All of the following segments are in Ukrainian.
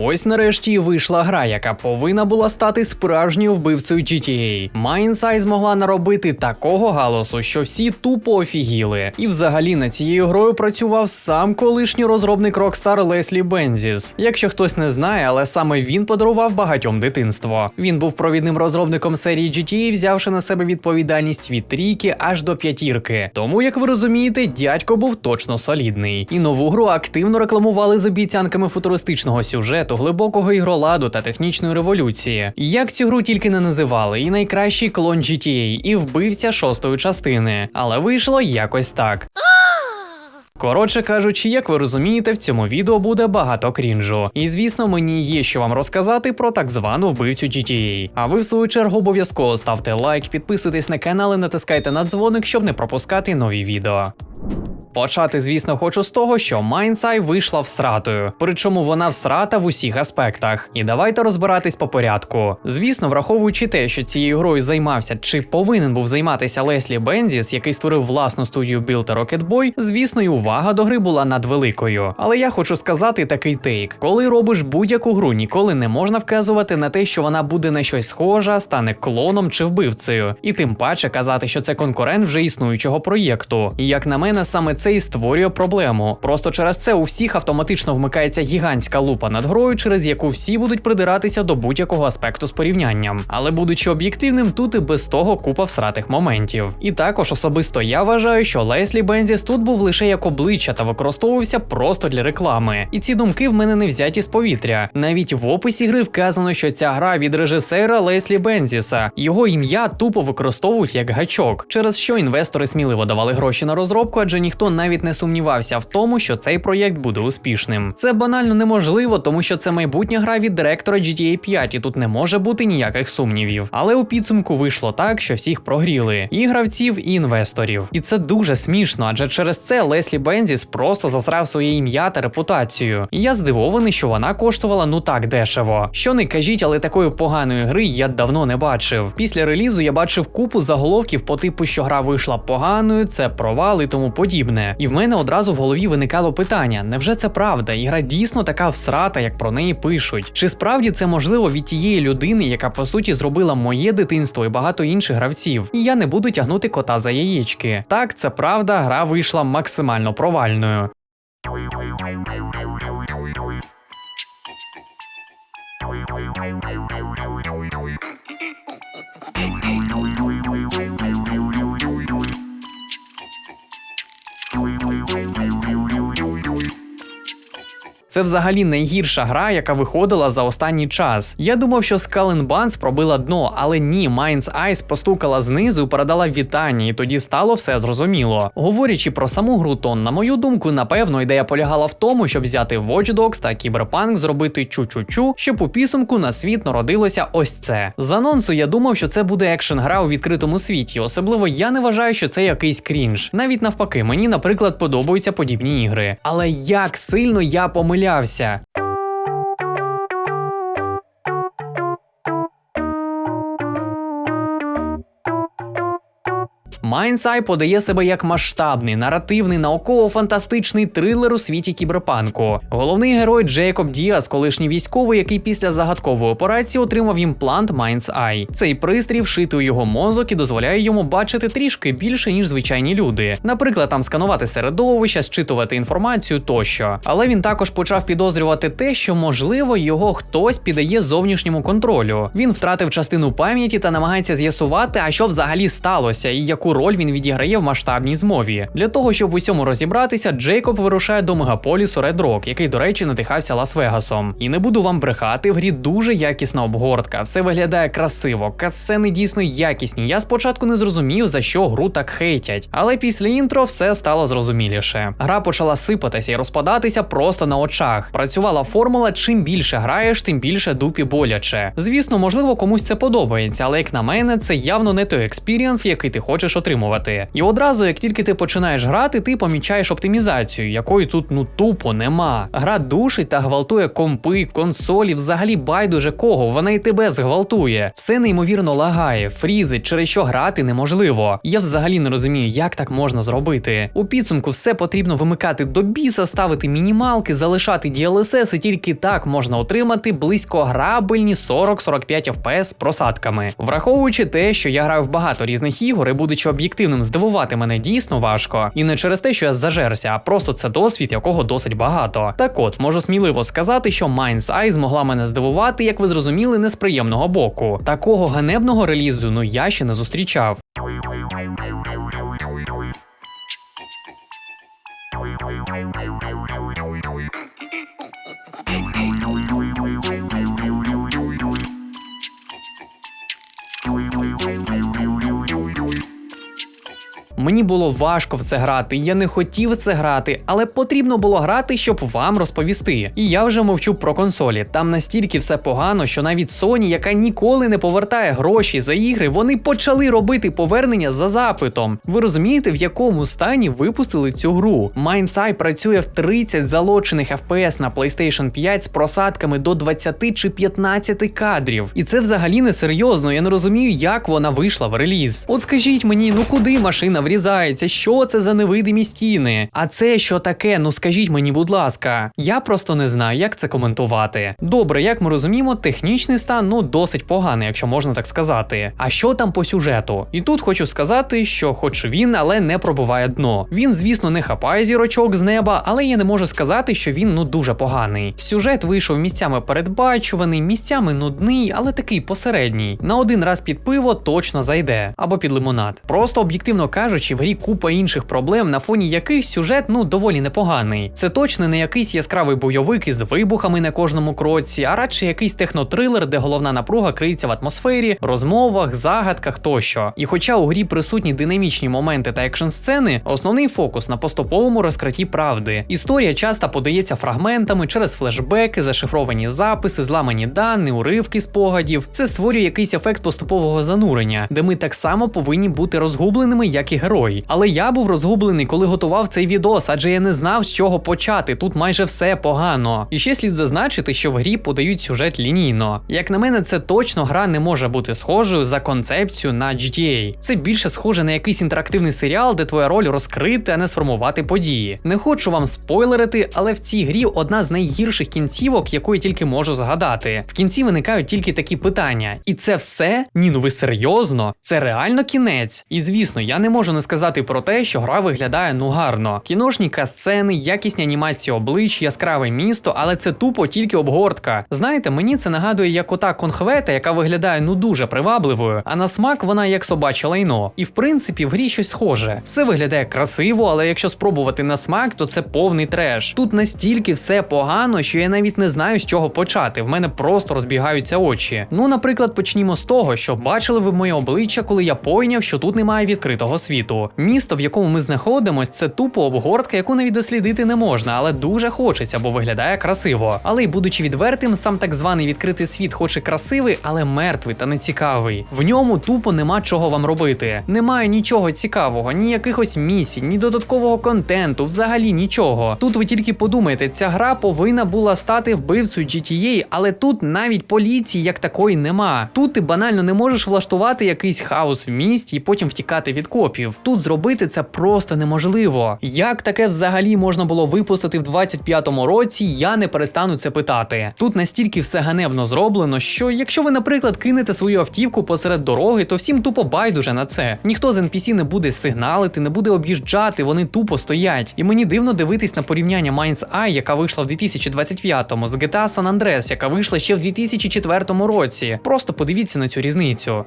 Ось нарешті вийшла гра, яка повинна була стати справжньою вбивцею GTA. Mindsight змогла наробити такого галасу, що всі тупо офігіли. І взагалі над цією грою працював сам колишній розробник Rockstar Леслі Бензіс. Якщо хтось не знає, але саме він подарував багатьом дитинство. Він був провідним розробником серії GTA, взявши на себе відповідальність від трійки аж до п'ятірки. Тому, як ви розумієте, дядько був точно солідний. І нову гру активно рекламували з обіцянками футуристичного сюжету, глибокого ігроладу та технічної революції. Як цю гру тільки не називали, і найкращий клон GTA, і вбивця шостої частини. Але вийшло якось так. Коротше кажучи, як ви розумієте, в цьому відео буде багато крінжу. І звісно, мені є що вам розказати про так звану вбивцю GTA. А ви в свою чергу обов'язково ставте лайк, підписуйтесь на канал і натискайте на дзвоник, щоб не пропускати нові відео. Почати, звісно, хочу з того, що Майнсай вийшла всратою, причому вона всрата в усіх аспектах. І давайте розбиратись по порядку. Звісно, враховуючи те, що цією грою займався чи повинен був займатися Леслі Бензіс, який створив власну студію Build Rocket Boy, звісно, і увага до гри була надвеликою. Але я хочу сказати такий тейк: коли робиш будь-яку гру, ніколи не можна вказувати на те, що вона буде на щось схожа, стане клоном чи вбивцею, і тим паче казати, що це конкурент вже існуючого проєкту. І як на мене, саме це і створює проблему. Просто через це у всіх автоматично вмикається гігантська лупа над грою, через яку всі будуть придиратися до будь-якого аспекту з порівнянням. Але будучи об'єктивним, тут і без того купа всратих моментів. І також особисто я вважаю, що Леслі Бензіс тут був лише як обличчя та використовувався просто для реклами. І ці думки в мене не взяті з повітря. Навіть в описі гри вказано, що ця гра від режисера Леслі Бензіса. Його ім'я тупо використовують як гачок, через що інвестори сміливо давали гроші на розробку, адже ніхто навіть не сумнівався в тому, що цей проєкт буде успішним. Це банально неможливо, тому що це майбутня гра від директора GTA 5, і тут не може бути ніяких сумнівів. Але у підсумку вийшло так, що всіх прогріли і гравців, і інвесторів. І це дуже смішно, адже через це Леслі Бензіс просто засрав своє ім'я та репутацію. І я здивований, що вона коштувала ну так дешево. Що не кажіть, але такої поганої гри я давно не бачив. Після релізу я бачив купу заголовків по типу, що гра вийшла поганою, це провал і тому подібне. І в мене одразу в голові виникало питання: невже це правда? І гра дійсно така всрата, як про неї пишуть? Чи справді це можливо від тієї людини, яка по суті зробила моє дитинство і багато інших гравців? І я не буду тягнути кота за яєчки. Так, це правда, гра вийшла максимально провальною. Це взагалі найгірша гра, яка виходила за останній час. Я думав, що Skull Buns пробила дно, але ні, Mind's Eyes постукала знизу і передала вітання, і тоді стало все зрозуміло. Говорячи про саму гру, то, на мою думку, напевно, ідея полягала в тому, щоб взяти Watch Dogs та Cyberpunk, зробити чу-чу-чу, щоб у підсумку на світ народилося ось це. З анонсу я думав, що це буде екшен гра у відкритому світі. Особливо я не вважаю, що це якийсь крінж. Навіть навпаки, мені, наприклад, подобаються подібні ігри. Але як сильно я помилявся. Майнсай подає себе як масштабний, наративний, науково-фантастичний трилер у світі кіберпанку. Головний герой Джейкоб Діас, колишній військовий, який після загадкової операції отримав імплант Eye. Цей пристрій вшитий у його мозок і дозволяє йому бачити трішки більше, ніж звичайні люди. Наприклад, там сканувати середовище, зчитувати інформацію тощо. Але він також почав підозрювати те, що можливо його хтось піддає зовнішньому контролю. Він втратив частину пам'яті та намагається з'ясувати, а що взагалі сталося, і яку роль він відіграє в масштабній змові. Для того, щоб в усьому розібратися, Джейкоб вирушає до мегаполісу Red Rock, який, до речі, надихався Лас-Вегасом. І не буду вам брехати, в грі дуже якісна обгортка, все виглядає красиво, катсцени дійсно якісні. Я спочатку не зрозумів, за що гру так хейтять, але після інтро все стало зрозуміліше. Гра почала сипатися і розпадатися просто на очах. Працювала формула: чим більше граєш, тим більше дупі боляче. Звісно, можливо, комусь це подобається, але як на мене, це явно не той експірієнс, який ти хочеш отримати отримувати. І одразу, як тільки ти починаєш грати, ти помічаєш оптимізацію, якої тут ну тупо нема. Гра душить та гвалтує компи, консолі, взагалі байдуже кого, вона і тебе згвалтує. Все неймовірно лагає, фрізить, через що грати неможливо. Я взагалі не розумію, як так можна зробити. У підсумку все потрібно вимикати до біса, ставити мінімалки, залишати DLSS, і тільки так можна отримати близько грабельні 40-45 FPS з просадками. Враховуючи те, що я граю в багато різних ігор і будучи об'єктивним, здивувати мене дійсно важко. І не через те, що я зажерся, а просто це досвід, якого досить багато. Так от, можу сміливо сказати, що Mind's Eye змогла мене здивувати, як ви зрозуміли, не з приємного боку. Такого ганебного релізу ну я ще не зустрічав. Мені було важко в це грати, я не хотів це грати, але потрібно було грати, щоб вам розповісти. І я вже мовчу про консолі. Там настільки все погано, що навіть Sony, яка ніколи не повертає гроші за ігри, вони почали робити повернення за запитом. Ви розумієте, в якому стані випустили цю гру? Eye працює в 30 залочених FPS на PlayStation 5 з просадками до 20 чи 15 кадрів. І це взагалі не серйозно. Я не розумію, як вона вийшла в реліз. От скажіть мені, ну куди машина врізається? Що це за невидимі стіни? А це що таке? Ну скажіть мені, будь ласка. Я просто не знаю, як це коментувати. Добре, як ми розуміємо, технічний стан ну досить поганий, якщо можна так сказати. А що там по сюжету? І тут хочу сказати, що, хоч він, але не пробиває дно. Він, звісно, не хапає зірочок з неба, але я не можу сказати, що він ну дуже поганий. Сюжет вийшов місцями передбачуваний, місцями нудний, але такий посередній. На один раз під пиво точно зайде або під лимонад. Просто об'єктивно кажучи, в грі купа інших проблем, на фоні яких сюжет ну доволі непоганий. Це точно не якийсь яскравий бойовик із вибухами на кожному кроці, а радше якийсь технотрилер, де головна напруга криється в атмосфері, розмовах, загадках тощо. І хоча у грі присутні динамічні моменти та екшн сцени, основний фокус на поступовому розкритті правди. Історія часто подається фрагментами через флешбеки, зашифровані записи, зламані дані, уривки спогадів. Це створює якийсь ефект поступового занурення, де ми так само повинні бути розгубленими, як і герой. Але я був розгублений, коли готував цей відос, адже я не знав, з чого почати. Тут майже все погано. І ще слід зазначити, що в грі подають сюжет лінійно. Як на мене, це точно гра не може бути схожою за концепцію на GTA. Це більше схоже на якийсь інтерактивний серіал, де твоя роль розкрити, а не сформувати події. Не хочу вам спойлерити, але в цій грі одна з найгірших кінцівок, яку я тільки можу згадати. В кінці виникають тільки такі питання. І це все? Ні, ну ви серйозно? Це реально кінець? І звісно, я не можу не сказати про те, що гра виглядає ну гарно. Кіношні сцени, якісні анімації облич, яскраве місто, але це тупо тільки обгортка. Знаєте, мені це нагадує як ота конхвета, яка виглядає ну дуже привабливою, а на смак вона як собаче лайно. І в принципі в грі щось схоже. Все виглядає красиво, але якщо спробувати на смак, то це повний треш. Тут настільки все погано, що я навіть не знаю з чого почати. В мене просто розбігаються очі. Ну, наприклад, почнімо з того, що бачили ви моє обличчя, коли я пойняв, що тут немає відкритого світу. Місто, в якому ми знаходимось, це тупо обгортка, яку навіть дослідити не можна, але дуже хочеться, бо виглядає красиво. Але й будучи відвертим, сам так званий відкритий світ, хоч і красивий, але мертвий та нецікавий. В ньому тупо нема чого вам робити. Немає нічого цікавого, ні якихось місій, ні додаткового контенту, взагалі нічого. Тут ви тільки подумайте, ця гра повинна була стати вбивцею GTA, але тут навіть поліції як такої нема. Тут ти банально не можеш влаштувати якийсь хаос в місті і потім втікати від копів. Тут зробити це просто неможливо. Як таке взагалі можна було випустити в 25-му році, я не перестану це питати. Тут настільки все ганебно зроблено, що якщо ви, наприклад, кинете свою автівку посеред дороги, то всім тупо байдуже на це. Ніхто з NPC не буде сигналити, не буде об'їжджати, вони тупо стоять. І мені дивно дивитись на порівняння Mind's Eye, яка вийшла в 2025-му, з GTA San Andreas, яка вийшла ще в 2004 році. Просто подивіться на цю різницю.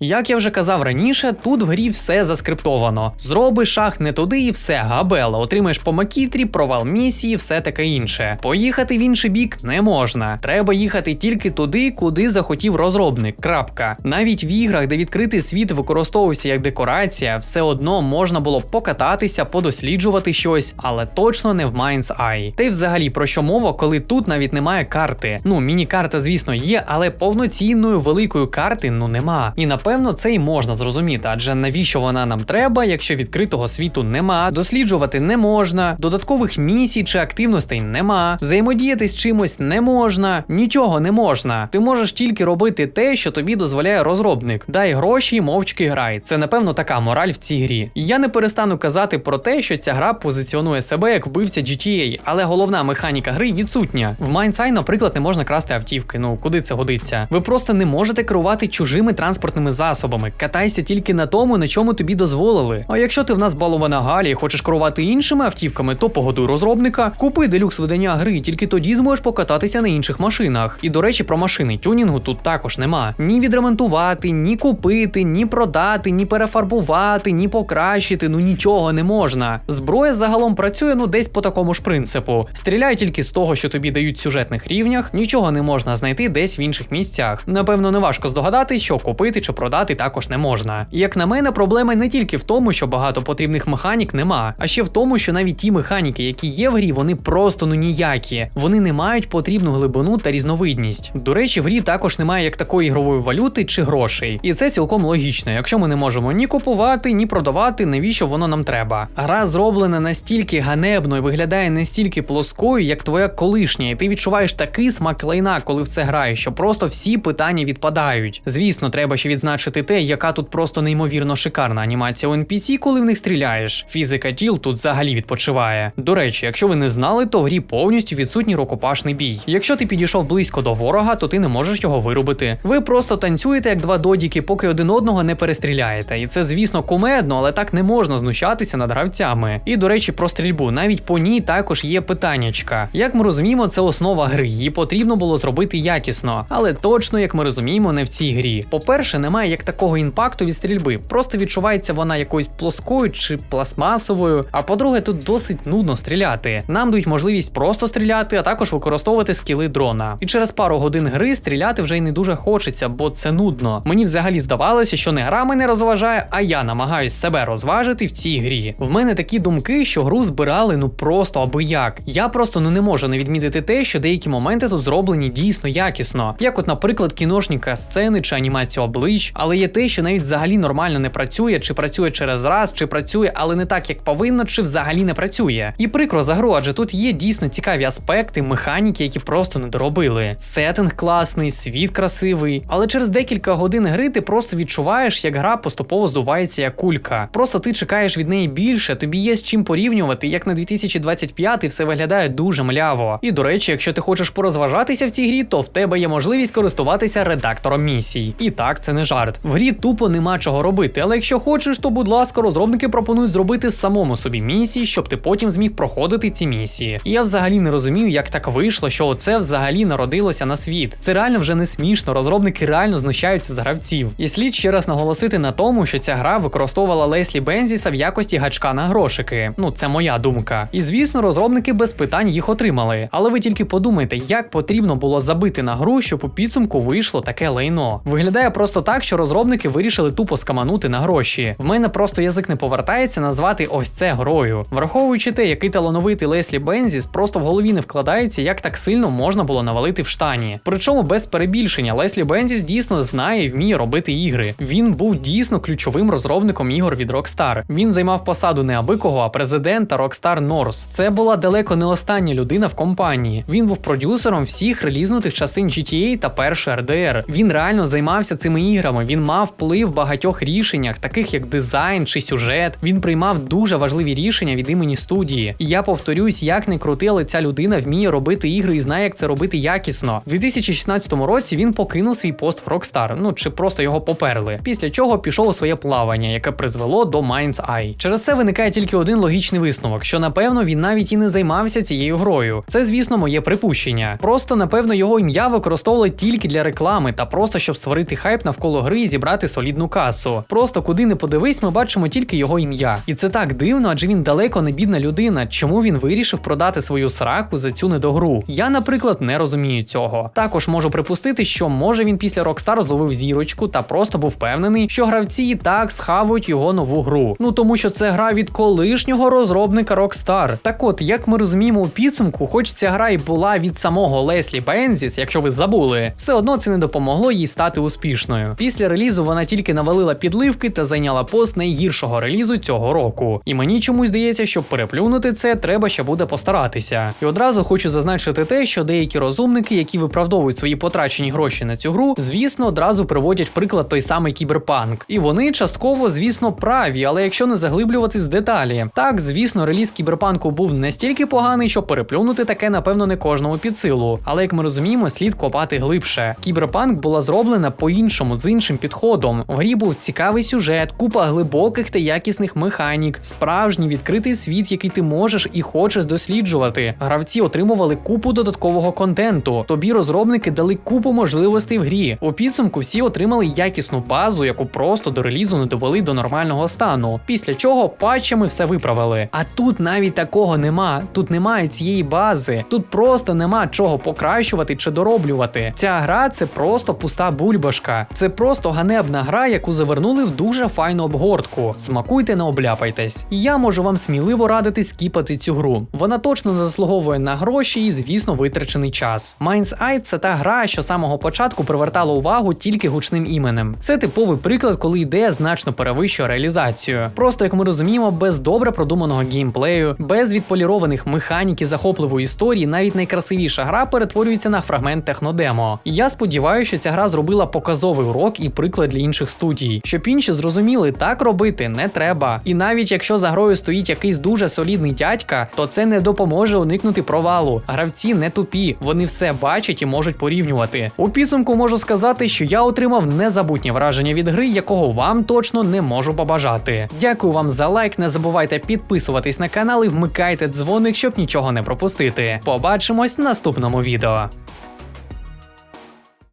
Як я вже казав раніше, тут в грі все заскриптовано. Зроби шах не туди і все, габела, отримаєш по макітрі, провал місії, все таке інше. Поїхати в інший бік не можна. Треба їхати тільки туди, куди захотів розробник. Крапка. Навіть в іграх, де відкритий світ використовувався як декорація, все одно можна було покататися, подосліджувати щось, але точно не в Mind's Eye. Та й взагалі про що мова, коли тут навіть немає карти. Ну, міні-карта, звісно, є, але повноцінної великої карти ну нема. І напевно це й можна зрозуміти, адже навіщо вона нам треба, якщо відкритого світу нема, досліджувати не можна, додаткових місій чи активностей нема, взаємодіяти з чимось не можна, нічого не можна. Ти можеш тільки робити те, що тобі дозволяє розробник. Дай гроші, і мовчки грай. Це напевно така мораль в цій грі. Я не перестану казати про те, що ця гра позиціонує себе як вбивця GTA, але головна механіка гри відсутня. В Eye, наприклад, не можна красти автівки. Ну куди це годиться? Ви просто не можете керувати чужими транспортними засобами. Катайся тільки на тому, на чому тобі дозволили. А якщо ти в нас балована Галі і хочеш керувати іншими автівками, то погодуй розробника, купи делюкс видання гри, тільки тоді зможеш покататися на інших машинах. І до речі, про машини тюнінгу тут також нема. Ні відремонтувати, ні купити, ні продати, ні перефарбувати, ні покращити. Ну нічого не можна. Зброя загалом працює ну десь по такому ж принципу. Стріляй тільки з того, що тобі дають в сюжетних рівнях, нічого не можна знайти десь в інших місцях. Напевно, не важко здогадати, що купити чи продати також не можна. Як на мене, проблема не тільки в тому, що багато потрібних механік нема, а ще в тому, що навіть ті механіки, які є в грі, вони просто ну ніякі. Вони не мають потрібну глибину та різновидність. До речі, в грі також немає як такої ігрової валюти чи грошей. І це цілком логічно. Якщо ми не можемо ні купувати, ні продавати, навіщо воно нам треба? Гра зроблена настільки ганебно і виглядає настільки плоскою, як твоя колишня, і ти відчуваєш такий смак лайна, коли в це граєш, що просто всі питання відпадають. Звісно, треба ще відзначити те, яка тут просто неймовірно шикарна анімація у NPC, коли в них стріляєш. Фізика тіл тут взагалі відпочиває. До речі, якщо ви не знали, то в грі повністю відсутній рукопашний бій. Якщо ти підійшов близько до ворога, то ти не можеш його вирубити. Ви просто танцюєте як два додіки, поки один одного не перестріляєте. І це, звісно, кумедно, але так не можна знущатися над гравцями. І до речі, про стрільбу. Навіть по ній також є питаннячка. Як ми розуміємо, це основа гри. Її потрібно було зробити якісно, але точно, як ми розуміємо, не в цій грі. По-перше, немає як такого імпакту від стрільби, просто відчувається вона якоюсь плоскою чи пластмасовою. А по-друге, тут досить нудно стріляти. Нам дають можливість просто стріляти, а також використовувати скіли дрона. І через пару годин гри стріляти вже й не дуже хочеться, бо це нудно. Мені взагалі здавалося, що не гра мене розважає, а я намагаюсь себе розважити в цій грі. В мене такі думки, що гру збирали ну просто аби як. Я просто ну не можу не відмітити те, що деякі моменти тут зроблені дійсно якісно, як, от, наприклад, кіношніка сцени чи анімація облич, але є те, що навіть взагалі нормально не працює, чи працює через раз, чи працює, але не так, як повинно, чи взагалі не працює. І прикро за гру, адже тут є дійсно цікаві аспекти, механіки, які просто не доробили. Сеттинг класний, світ красивий, але через декілька годин гри ти просто відчуваєш, як гра поступово здувається як кулька. Просто ти чекаєш від неї більше, тобі є з чим порівнювати, як на 2025 все виглядає дуже мляво. І до речі, якщо ти хочеш порозважатися в цій грі, то в тебе є можливість користуватися редактором місій. І так, це не жарт. В грі тупо нема чого робити, але якщо хочеш, то будь ласка, розробники пропонують зробити самому собі місії, щоб ти потім зміг проходити ці місії. І я взагалі не розумію, як так вийшло, що оце взагалі народилося на світ. Це реально вже не смішно. Розробники реально знущаються з гравців. І слід ще раз наголосити на тому, що ця гра використовувала Леслі Бензіса в якості гачка на грошики. Ну, це моя думка. І звісно, розробники без питань їх отримали. Але ви тільки подумайте, як потрібно було забити на гру, щоб у підсумку вийшло таке лайно. Виглядає просто так, що розробники вирішили тупо скаманути на гроші. В мене просто язик не повертається назвати ось це грою. Враховуючи те, який талановитий Леслі Бензіс, просто в голові не вкладається, як так сильно можна було навалити в штані. Причому без перебільшення Леслі Бензіс дійсно знає і вміє робити ігри. Він був дійсно ключовим розробником ігор від Rockstar. Він займав посаду не абикого, а президента Rockstar North. Це була далеко не остання людина в компанії. Він був продюсером всіх релізнутих частин GTA та першої RDR. Він реально займався цими іграми. Він мав вплив в багатьох рішеннях, таких як дизайн чи сюжет. Він приймав дуже важливі рішення від імені студії. І я повторюсь, як не крути, але ця людина вміє робити ігри і знає, як це робити якісно. У 2016 році він покинув свій пост в Rockstar, ну чи просто його поперли. Після чого пішов у своє плавання, яке призвело до Mind's Eye. Через це виникає тільки один логічний висновок, що напевно він навіть і не займався цією грою. Це, звісно, моє припущення. Просто напевно його ім'я використовували тільки для реклами та просто щоб створити хайп навколо гри і зібрати солідну касу. Просто куди не подивись, ми бачимо тільки його ім'я. І це так дивно, адже він далеко не бідна людина. Чому він вирішив продати свою сраку за цю недогру? Я, наприклад, не розумію цього. Також можу припустити, що може він після Rockstar зловив зірочку та просто був впевнений, що гравці і так схавують його нову гру. Ну тому що це гра від колишнього розробника Rockstar. Так от, як ми розуміємо у підсумку, хоч ця гра і була від самого Леслі Бензіс, якщо ви забули, все одно це не допомогло їй стати успішною. Релізу вона тільки навалила підливки та зайняла пост найгіршого релізу цього року. І мені чомусь здається, щоб переплюнути це, треба ще буде постаратися. І одразу хочу зазначити те, що деякі розумники, які виправдовують свої потрачені гроші на цю гру, звісно, одразу приводять приклад той самий кіберпанк. І вони частково, звісно, праві, але якщо не заглиблюватись в деталі, так, звісно, реліз кіберпанку був настільки поганий, що переплюнути таке, напевно, не кожному під силу. Але як ми розуміємо, слід копати глибше. Кіберпанк була зроблена по-іншому, з іншим підходом. В грі був цікавий сюжет, купа глибоких та якісних механік, справжній відкритий світ, який ти можеш і хочеш досліджувати. Гравці отримували купу додаткового контенту. Тобі розробники дали купу можливостей в грі. У підсумку всі отримали якісну базу, яку просто до релізу не довели до нормального стану. Після чого патчами все виправили. А тут навіть такого нема. Тут немає цієї бази. Тут просто нема чого покращувати чи дороблювати. Ця гра це просто пуста бульбашка. Це просто ганебна гра, яку завернули в дуже файну обгортку. Смакуйте, не обляпайтесь. І я можу вам сміливо радити скіпати цю гру. Вона точно не заслуговує на гроші і, звісно, витрачений час. Mind's Eye – це та гра, що з самого початку привертала увагу тільки гучним іменем. Це типовий приклад, коли ідея значно перевищує реалізацію. Просто як ми розуміємо, без добре продуманого геймплею, без відполірованих механік і захопливої історії, навіть найкрасивіша гра перетворюється на фрагмент технодемо. Я сподіваюся, що ця гра зробила показовий урок і приклад для інших студій, щоб інші зрозуміли, так робити не треба. І навіть якщо за грою стоїть якийсь дуже солідний дядька, то це не допоможе уникнути провалу. Гравці не тупі, вони все бачать і можуть порівнювати. У підсумку можу сказати, що я отримав незабутнє враження від гри, якого вам точно не можу побажати. Дякую вам за лайк. Не забувайте підписуватись на канал і вмикайте дзвоник, щоб нічого не пропустити. Побачимось в наступному відео.